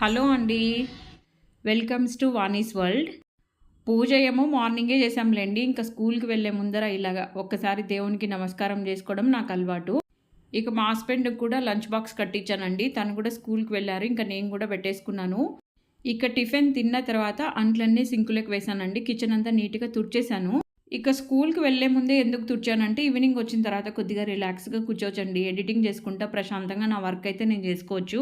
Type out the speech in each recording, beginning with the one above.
Hello అండి. Welcomes to Vani's world పూజ ఏమో మార్నింగే చేసాంలేండి ఇంకా స్కూల్కి వెళ్ళే ముందర ఇలాగా ఒక్కసారి దేవునికి నమస్కారం చేసుకోవడం నాకు అలవాటు. ఇక మా హస్బెండ్కి కూడా లంచ్ బాక్స్ కట్టించానండి. తను కూడా స్కూల్కి వెళ్ళారు. ఇంకా నేను కూడా పెట్టేసుకున్నాను. ఇక టిఫిన్ తిన్న తర్వాత అంట్లన్నీ సింకులకు వేసానండి కిచెన్ అంతా నీట్గా తుడిచేశాను. ఇక స్కూల్కి వెళ్ళే ముందే ఎందుకు తుడిచానంటే ఈవినింగ్ వచ్చిన తర్వాత కొద్దిగా రిలాక్స్గా కూర్చోవచ్చండి. ఎడిటింగ్ చేసుకుంటా ప్రశాంతంగా నా వర్క్ అయితే నేను చేసుకోవచ్చు.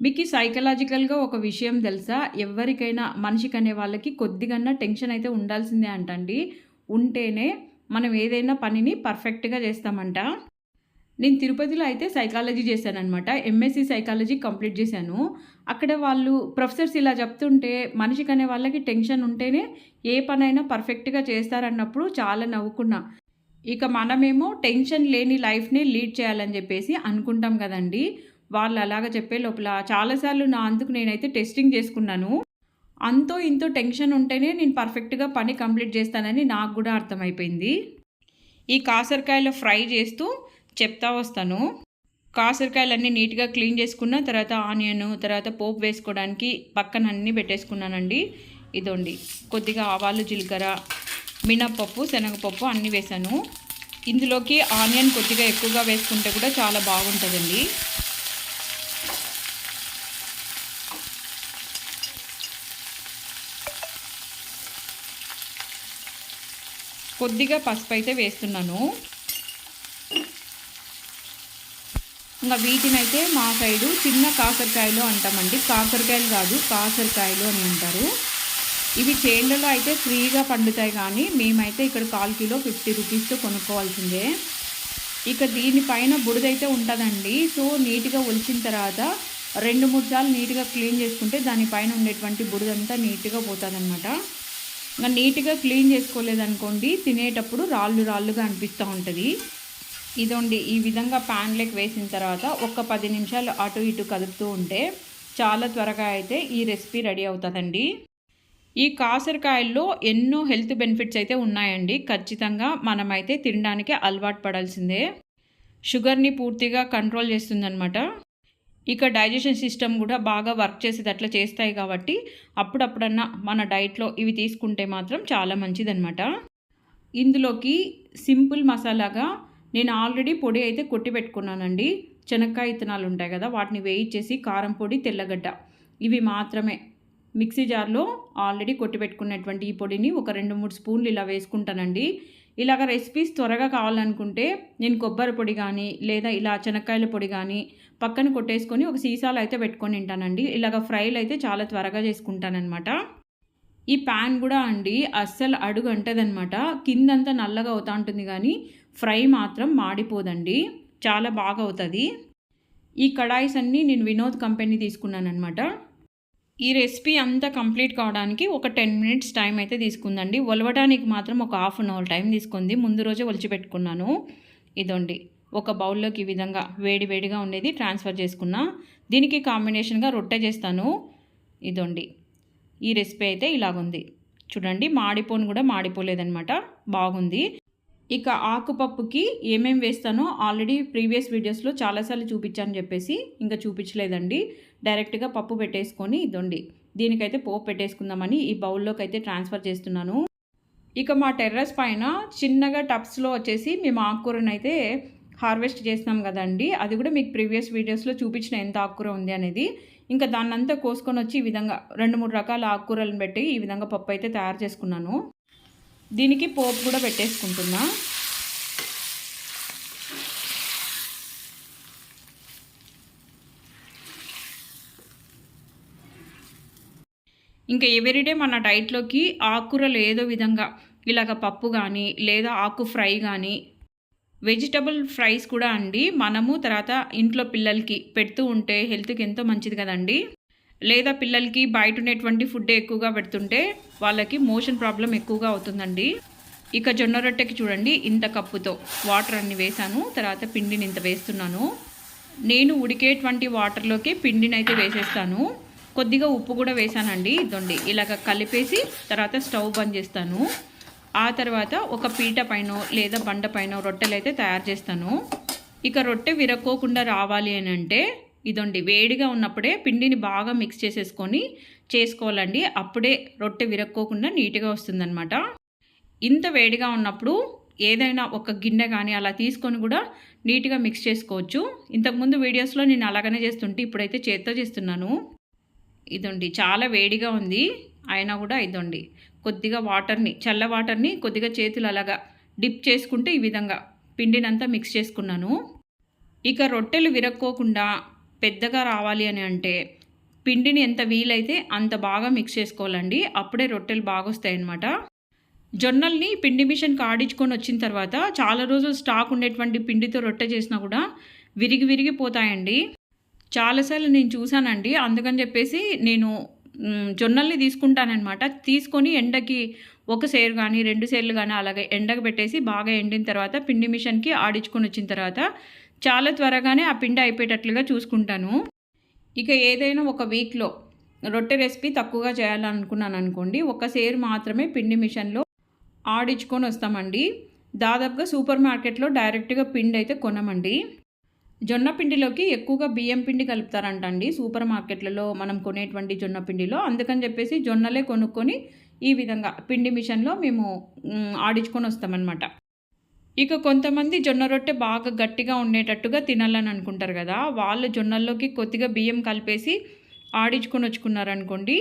మీకు సైకలాజికల్గా ఒక విషయం తెలుసా? ఎవరికైనా మనిషికి అనే వాళ్ళకి కొద్దిగన్నా టెన్షన్ అయితే ఉండాల్సిందే అంటండి. ఉంటేనే మనం ఏదైనా పనిని పర్ఫెక్ట్గా చేస్తామంట. నేను తిరుపతిలో అయితే సైకాలజీ చేశానమాట ఎంఎస్సి సైకాలజీ కంప్లీట్ చేశాను. అక్కడ వాళ్ళు ప్రొఫెసర్స్ ఇలా చెప్తుంటే మనిషికి అనే వాళ్ళకి టెన్షన్ ఉంటేనే ఏ పనైనా పర్ఫెక్ట్గా చేస్తారన్నప్పుడు చాలా నవ్వుకున్నా. ఇక మనమేమో టెన్షన్ లేని లైఫ్ని లీడ్ చేయాలని చెప్పేసి అనుకుంటాం కదండీ. వాళ్ళు అలాగ చెప్పే లోపల చాలాసార్లు నా అందుకు నేనైతే టెస్టింగ్ చేసుకున్నాను. అంతో ఇంతో టెన్షన్ ఉంటేనే నేను పర్ఫెక్ట్గా పని కంప్లీట్ చేస్తానని నాకు కూడా అర్థమైపోయింది. ఈ కాసరకాయలు ఫ్రై చేస్తూ చెప్తా వస్తాను. కాసరకాయలన్నీ నీట్గా క్లీన్ చేసుకున్న తర్వాత ఆనియన్ తర్వాత పోపు వేసుకోవడానికి పక్కన అన్నీ పెట్టేసుకున్నానండి. ఇదండి. కొద్దిగా ఆవాలు జీలకర్ర మినప్పప్పు శనగపప్పు అన్నీ వేసాను ఇందులోకి ఆనియన్ కొద్దిగా ఎక్కువగా వేసుకుంటే కూడా చాలా బాగుంటుందండి. కొద్దిగా పసుపు అయితే వేస్తున్నాను. ఇంకా వీటినైతే మా సైడు చిన్న కాకరకాయలు అంటామండి. కాకరకాయలు కాదు కాకరకాయలు అని అంటారు. ఇవి చేన్లలో అయితే ఫ్రీగా పండుతాయి కానీ మేమైతే ఇక్కడ కాల్ కిలో ఫిఫ్టీ రూపీస్తో కొనుక్కోవాల్సిందే. ఇక దీనిపైన బుడిదైతే ఉంటుందండి. సో నీట్గా ఒలిచిన తర్వాత రెండు మూడు సార్లు నీట్గా క్లీన్ చేసుకుంటే దానిపైన ఉండేటువంటి బుడిదంతా నీట్గా పోతుందన్నమాట. ఇంకా నీట్గా క్లీన్ చేసుకోలేదనుకోండి తినేటప్పుడు రాళ్ళు రాళ్ళుగా అనిపిస్తూ ఉంటుంది. ఇదండి ఈ విధంగా ప్యాన్లోకి వేసిన తర్వాత ఒక పది నిమిషాలు అటు ఇటు కదుపుతూ ఉంటే చాలా త్వరగా అయితే ఈ రెసిపీ రెడీ అవుతుందండి. ఈ కాసరకాయల్లో ఎన్నో హెల్త్ బెనిఫిట్స్ అయితే ఉన్నాయండి. ఖచ్చితంగా మనమైతే తినడానికి అలవాటు పడాల్సిందే. షుగర్ని పూర్తిగా కంట్రోల్ చేస్తుందనమాట ఇక డైజెషన్ సిస్టమ్ కూడా బాగా వర్క్ చేసేది అట్లా చేస్తాయి కాబట్టి అప్పుడప్పుడన్నా మన డైట్లో ఇవి తీసుకుంటే మాత్రం చాలా మంచిదన్నమాట. ఇందులోకి సింపుల్ మసాలాగా నేను ఆల్రెడీ పొడి అయితే కొట్టి పెట్టుకున్నానండి. చెనక్కాయ ఇత్తనాలు ఉంటాయి కదా వాటిని వేయించేసి కారం పొడి తెల్లగడ్డ ఇవి మాత్రమే మిక్సీ జార్లో ఆల్రెడీ కొట్టి పెట్టుకున్నటువంటి ఈ పొడిని ఒక రెండు మూడు స్పూన్లు ఇలా వేసుకుంటానండి. ఇలాగ రెసిపీస్ త్వరగా కావాలనుకుంటే నేను కొబ్బరి పొడి కానీ లేదా ఇలా శనక్కాయల పొడి కానీ పక్కన కొట్టేసుకొని ఒక సీసాలు అయితే పెట్టుకొని తింటానండి. ఇలాగ ఫ్రైలు అయితే చాలా త్వరగా చేసుకుంటానమాట ఈ ప్యాన్ కూడా అండి అస్సలు అడుగు అంటదనమాట కిందంతా నల్లగా అవుతా ఉంటుంది కానీ ఫ్రై మాత్రం మాడిపోదండి. చాలా బాగా అవుతుంది. ఈ కడాయిస్ అన్నీ నేను వినోద్ కంపెనీ తీసుకున్నాను అనమాట ఈ రెసిపీ అంతా కంప్లీట్ కావడానికి ఒక టెన్ మినిట్స్ టైం అయితే తీసుకుందండి. ఒలవడానికి మాత్రం ఒక హాఫ్ అన్ అవర్ టైం తీసుకుంది. ముందు రోజే ఒలిచిపెట్టుకున్నాను. ఇదండి. ఒక బౌల్లోకి ఈ విధంగా వేడి వేడిగా ఉండేది ట్రాన్స్ఫర్ చేసుకున్నా. దీనికి కాంబినేషన్గా రొట్టె చేస్తాను. ఇదండి. ఈ రెసిపీ అయితే ఇలాగుంది. చూడండి మాడిపోను కూడా మాడిపోలేదనమాట బాగుంది. ఇక ఆకుపప్పుకి ఏమేమి వేస్తానో ఆల్రెడీ ప్రీవియస్ వీడియోస్లో చాలాసార్లు చూపించాను చెప్పేసి ఇంకా చూపించలేదండి. డైరెక్ట్గా పప్పు పెట్టేసుకొని ఇదండి. దీనికైతే పోపు పెట్టేసుకుందామని ఈ బౌల్లోకి అయితే ట్రాన్స్ఫర్ చేస్తున్నాను. ఇక మా టెర్రస్ పైన చిన్నగా టబ్స్లో వచ్చేసి మేము ఆకుకూరను అయితే హార్వెస్ట్ చేసినాం కదండి. అది కూడా మీకు ప్రీవియస్ వీడియోస్లో చూపించిన ఎంత ఆకుకూర ఉంది అనేది. ఇంకా దాన్నంతా కోసుకొని వచ్చి ఈ విధంగా రెండు మూడు రకాల ఆకుకూరలను పెట్టి ఈ విధంగా పప్పు అయితే తయారు చేసుకున్నాను. దీనికి పోపు కూడా పెట్టేసుకుంటున్నా. ఇంకా ఎవ్రీడే మన డైట్లోకి ఆకుకూరలు ఏదో విధంగా ఇలాగ పప్పు కానీ లేదా ఆకు ఫ్రై కానీ వెజిటబుల్ ఫ్రైస్ కూడా అండి. మనము తర్వాత ఇంట్లో పిల్లలకి పెడుతూ ఉంటే హెల్త్కి ఎంతో మంచిది కదండి. లేదా పిల్లలకి బయట ఉండేటువంటి ఫుడ్ ఎక్కువగా పెడుతుంటే వాళ్ళకి మోషన్ ప్రాబ్లం ఎక్కువగా అవుతుందండి. ఇక జొన్న రొట్టెకి చూడండి. ఇంత కప్పుతో వాటర్ అన్ని వేసాను తర్వాత పిండిని ఇంత వేస్తున్నాను. నేను ఉడికేటువంటి వాటర్లోకి పిండిని అయితే వేసేస్తాను. కొద్దిగా ఉప్పు కూడా వేసానండి ఇదండి ఇలాగ కలిపేసి తర్వాత స్టవ్ బంద్ చేస్తాను. ఆ తర్వాత ఒక పీట పైన లేదా బండ పైన రొట్టెలు అయితే తయారు చేస్తాను. ఇక రొట్టె విరక్కోకుండా రావాలి అని అంటే ఇదండి వేడిగా ఉన్నప్పుడే పిండిని బాగా మిక్స్ చేసేసుకొని చేసుకోవాలండి. అప్పుడే రొట్టె విరక్కోకుండా నీట్గా వస్తుందన్నమాట. ఇంత వేడిగా ఉన్నప్పుడు ఏదైనా ఒక గిన్నె కానీ అలా తీసుకొని కూడా నీట్గా మిక్స్ చేసుకోవచ్చు. ఇంతకుముందు వీడియోస్లో నేను అలాగనే చేస్తుంటే ఇప్పుడైతే చేత్తో చేస్తున్నాను. ఇదండి చాలా వేడిగా ఉంది. అయినా కూడా ఇదండి కొద్దిగా వాటర్ని చల్ల వాటర్ని కొద్దిగా చేతులు అలాగా డిప్ చేసుకుంటే ఈ విధంగా పిండినంతా మిక్స్ చేసుకున్నాను. ఇక రొట్టెలు విరక్కోకుండా పెద్దగా రావాలి అని అంటే పిండిని ఎంత వీలైతే అంత బాగా మిక్స్ చేసుకోవాలండి. అప్పుడే రొట్టెలు బాగా వస్తాయి అన్నమాట జొన్నల్ని పిండి మిషన్కి ఆడించుకొని వచ్చిన తర్వాత చాలా రోజులు స్టాక్ ఉండేటువంటి పిండితో రొట్టె చేసినా కూడా విరిగి విరిగిపోతాయండి చాలాసార్లు నేను చూశానండి. అందుకని చెప్పేసి నేను జొన్నల్ని తీసుకుంటానమాట తీసుకొని ఎండకి ఒక సేరు కానీ రెండు సేర్లు కానీ అలాగే ఎండకు పెట్టేసి బాగా ఎండిన తర్వాత పిండి మిషన్కి ఆడించుకొని వచ్చిన తర్వాత చాలా త్వరగానే ఆ పిండి అయిపోయేటట్లుగా చూసుకుంటాను. ఇక ఏదైనా ఒక వీక్లో రొట్టె రెసిపీ తక్కువగా చేయాలనుకున్నాను అనుకోండి ఒక సేరు మాత్రమే పిండి మిషన్లో ఆడించుకొని వస్తామండి. దాదాపుగా సూపర్ మార్కెట్లో డైరెక్ట్గా పిండి అయితే కొనమండి. జొన్న పిండిలోకి ఎక్కువగా బియ్యం పిండి కలుపుతారంటండి. సూపర్ మార్కెట్లలో మనం కొనేటువంటి జొన్న పిండిలో. అందుకని చెప్పేసి జొన్నలే కొనుక్కొని ఈ విధంగా పిండి మిషన్లో మేము ఆడించుకొని వస్తామన్నమాట. ఇక కొంతమంది జొన్న రొట్టె బాగా గట్టిగా ఉండేటట్టుగా తినాలని అనుకుంటారు కదా. వాళ్ళు జొన్నల్లోకి కొద్దిగా బియ్యం కలిపేసి ఆడించుకొని వచ్చుకున్నారనుకోండి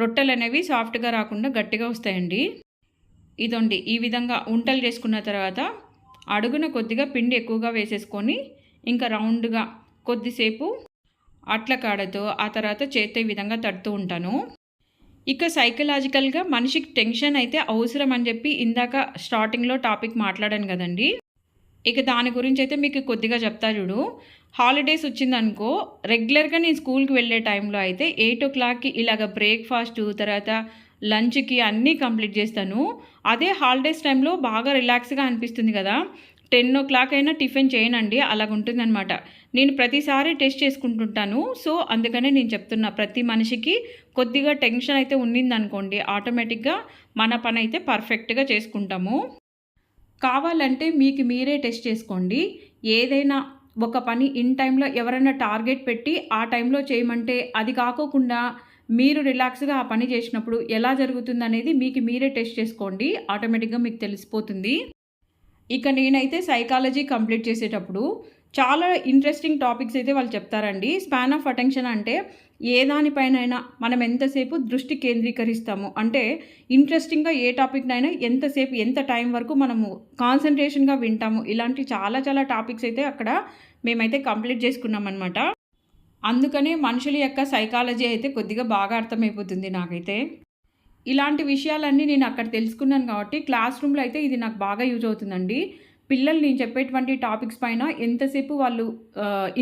రొట్టెలు అనేవి సాఫ్ట్గా రాకుండా గట్టిగా వస్తాయండి. ఇదండి ఈ విధంగా ఉంటలు చేసుకున్న తర్వాత అడుగున కొద్దిగా పిండి ఎక్కువగా వేసేసుకొని ఇంకా రౌండ్గా కొద్దిసేపు అట్ల కాడతో ఆ తర్వాత చేత్తో ఈ విధంగా తడుతూ ఉంటాను. ఇక సైకలాజికల్గా మనిషికి టెన్షన్ అయితే అవసరం అని చెప్పి ఇందాక స్టార్టింగ్లో టాపిక్ మాట్లాడాను కదండి. ఇక దాని గురించి అయితే మీకు కొద్దిగా చెప్తా చూడు. హాలిడేస్ వచ్చిందనుకో రెగ్యులర్గా నేను స్కూల్కి వెళ్ళే టైంలో అయితే ఎయిట్ ఓ క్లాక్కి ఇలాగ బ్రేక్ఫాస్ట్ తర్వాత లంచ్కి అన్నీ కంప్లీట్ చేస్తాను. అదే హాలిడేస్ టైంలో బాగా రిలాక్స్గా అనిపిస్తుంది కదా. టెన్ ఓ క్లాక్ అయినా టిఫిన్ చేయనండి అలాగుంటుందన్నమాట. నేను ప్రతిసారి టెస్ట్ చేసుకుంటుంటాను సో అందుకనే నేను చెప్తున్నా ప్రతి మనిషికి కొద్దిగా టెన్షన్ అయితే ఉండిందనుకోండి ఆటోమేటిక్గా మన పని అయితే పర్ఫెక్ట్గా చేసుకుంటాము. కావాలంటే మీకు మీరే టెస్ట్ చేసుకోండి ఏదైనా ఒక పని ఇన్ టైంలో ఎవరైనా టార్గెట్ పెట్టి ఆ టైంలో చేయమంటే అది కాకోకుండా మీరు రిలాక్స్గా ఆ పని చేసినప్పుడు ఎలా జరుగుతుంది అనేది మీకు మీరే టెస్ట్ చేసుకోండి ఆటోమేటిక్గా మీకు తెలిసిపోతుంది. ఇక నేనైతే సైకాలజీ కంప్లీట్ చేసేటప్పుడు చాలా ఇంట్రెస్టింగ్ టాపిక్స్ అయితే వాళ్ళు చెప్తారండి. స్పాన్ ఆఫ్ అటెన్షన్ అంటే ఏ దానిపైనైనా మనం ఎంతసేపు దృష్టి కేంద్రీకరిస్తాము? అంటే ఇంట్రెస్టింగ్గా ఏ టాపిక్నైనా ఎంతసేపు ఎంత టైం వరకు మనము కాన్సన్ట్రేషన్గా వింటాము? ఇలాంటి చాలా చాలా టాపిక్స్ అయితే అక్కడ మేమైతే కంప్లీట్ చేసుకున్నాం అనమాట అందుకనే మనుషుల యొక్క సైకాలజీ అయితే కొద్దిగా బాగా అర్థమైపోతుంది నాకైతే. ఇలాంటి విషయాలన్నీ నేను అక్కడ తెలుసుకున్నాను కాబట్టి క్లాస్ రూమ్లో అయితే ఇది నాకు బాగా యూజ్ అవుతుందండి. పిల్లలు నేను చెప్పేటువంటి టాపిక్స్ పైన ఎంతసేపు వాళ్ళు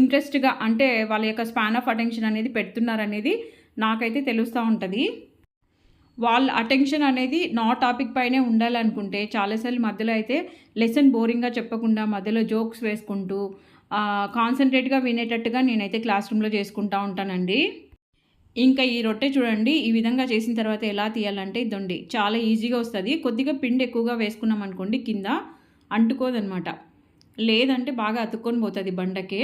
ఇంట్రెస్ట్గా అంటే వాళ్ళ యొక్క స్పాన్ ఆఫ్ అటెన్షన్ అనేది పెడుతున్నారనేది నాకైతే తెలుస్తూ ఉంటుంది. వాళ్ళ అటెన్షన్ అనేది నా టాపిక్ పైనే ఉండాలనుకుంటే చాలాసార్లు మధ్యలో అయితే లెసన్ బోరింగ్గా చెప్పకుండా మధ్యలో జోక్స్ వేసుకుంటూ కాన్సన్ట్రేట్గా వినేటట్టుగా నేనైతే క్లాస్ రూమ్లో చేసుకుంటూ ఉంటానండి. ఇంకా ఈ రొట్టె చూడండి ఈ విధంగా చేసిన తర్వాత ఎలా తీయాలంటే ఇదండి. చాలా ఈజీగా వస్తుంది. కొద్దిగా పిండి ఎక్కువగా వేసుకున్నాం అనుకోండి కింద అంటుకోదనమాట. లేదంటే బాగా అతుక్కొని పోతుంది బండకే.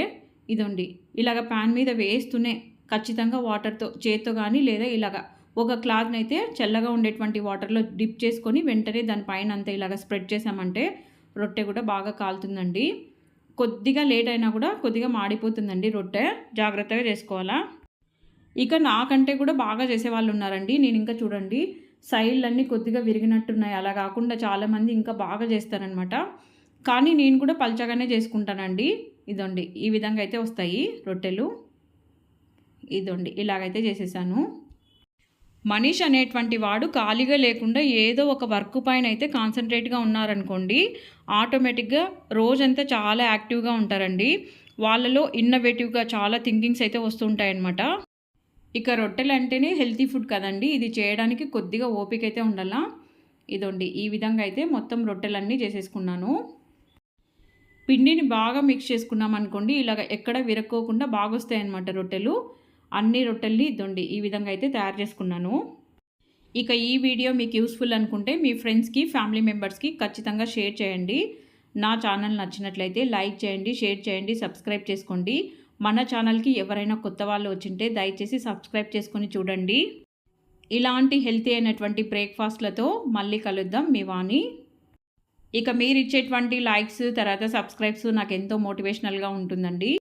ఇదండి. ఇలాగ ప్యాన్ మీద వేస్తూనే ఖచ్చితంగా వాటర్తో చేత్తో కానీ లేదా ఇలాగ ఒక క్లాత్ని అయితే చల్లగా ఉండేటువంటి వాటర్లో డిప్ చేసుకొని వెంటనే దానిపైన అంతా ఇలాగ స్ప్రెడ్ చేసామంటే రొట్టె కూడా బాగా కాలుతుందండి. కొద్దిగా లేట్ అయినా కూడా కొద్దిగా మాడిపోతుందండి రొట్టె. జాగ్రత్తగా చేసుకోవాలా? ఇక నాకంటే కూడా బాగా చేసేవాళ్ళు ఉన్నారండి నేను ఇంకా చూడండి సైడ్లన్నీ కొద్దిగా విరిగినట్టున్నాయి. అలా కాకుండా చాలామంది ఇంకా బాగా చేస్తారనమాట కానీ నేను కూడా పల్చగానే చేసుకుంటానండి. ఇదండి ఈ విధంగా అయితే వస్తాయి రొట్టెలు. ఇదండి ఇలాగైతే చేసేసాను. మనీష్ అనేటువంటి వాడు ఖాళీగా లేకుండా ఏదో ఒక వర్క్ పైన అయితే కాన్సన్ట్రేట్గా ఉన్నారనుకోండి ఆటోమేటిక్గా రోజంతా చాలా యాక్టివ్గా ఉంటారండి. వాళ్ళలో ఇన్నోవేటివ్గా చాలా థింకింగ్స్ అయితే వస్తుంటాయన్నమాట ఇక రొట్టెలు అంటేనే హెల్తీ ఫుడ్ కదండి. ఇది చేయడానికి కొద్దిగా ఓపిక అయితే ఉండాలా? ఇదండి. ఈ విధంగా అయితే మొత్తం రొట్టెలన్నీ చేసేసుకున్నాను. పిండిని బాగా మిక్స్ చేసుకున్నాం అనుకోండి ఇలాగ ఎక్కడ విరక్కోకుండా బాగా వస్తాయన్నమాట రొట్టెలు. అన్ని రొట్టెల్ని ఇదండి. ఈ విధంగా అయితే తయారు చేసుకున్నాను. ఇక ఈ వీడియో మీకు యూస్ఫుల్ అనుకుంటే మీ ఫ్రెండ్స్కి ఫ్యామిలీ మెంబర్స్కి ఖచ్చితంగా షేర్ చేయండి. నా ఛానల్ నచ్చినట్లయితే లైక్ చేయండి షేర్ చేయండి సబ్స్క్రైబ్ చేసుకోండి. మన ఛానల్కి ఎవరైనా కొత్త వాళ్ళు వచ్చింటే దయచేసి సబ్స్క్రైబ్ చేసుకొని చూడండి. ఇలాంటి హెల్తీ అయినటువంటి బ్రేక్ఫాస్ట్లతో మళ్ళీ కలుద్దాం మీ వాణి. ఇక మీరు ఇచ్చేటువంటి లైక్స్ తర్వాత సబ్స్క్రైబ్స్ నాకు ఎంతో మోటివేషనల్గా ఉంటుందండి.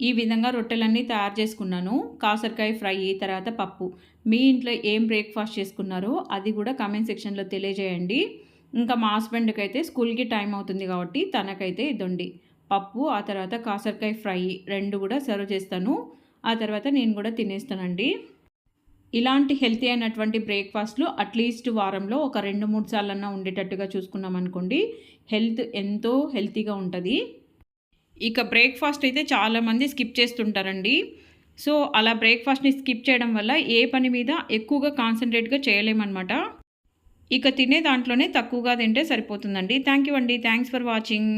ఈ విధంగా రొట్టెలన్నీ తయారు చేసుకున్నాను. కాసరకాయ ఫ్రై తర్వాత పప్పు. మీ ఇంట్లో ఏం బ్రేక్ఫాస్ట్ చేసుకున్నారో అది కూడా కమెంట్ సెక్షన్లో తెలియజేయండి. ఇంకా మా హస్బెండ్కి అయితే స్కూల్కి టైం అవుతుంది కాబట్టి తనకైతే ఇదండి. పప్పు ఆ తర్వాత కాసరకాయ ఫ్రై రెండు కూడా సర్వ్ చేస్తాను. ఆ తర్వాత నేను కూడా తినేస్తానండి. ఇలాంటి హెల్తీ అయినటువంటి బ్రేక్ఫాస్ట్లు అట్లీస్ట్ వారంలో ఒక రెండు మూడు సార్లన్నా ఉండేటట్టుగా చూసుకున్నాం అనుకోండి హెల్త్ ఎంతో హెల్తీగా ఉంటుంది. ఇక బ్రేక్ఫాస్ట్ అయితే చాలామంది స్కిప్ చేస్తుంటారండి. సో అలా బ్రేక్ఫాస్ట్ని స్కిప్ చేయడం వల్ల ఏ పని మీద ఎక్కువగా కాన్సన్ట్రేట్గా చేయలేమన్నమాట. ఇక తినే దాంట్లోనే తక్కువగా తింటే సరిపోతుందండి. థ్యాంక్ యూ అండి. Thanks for watching.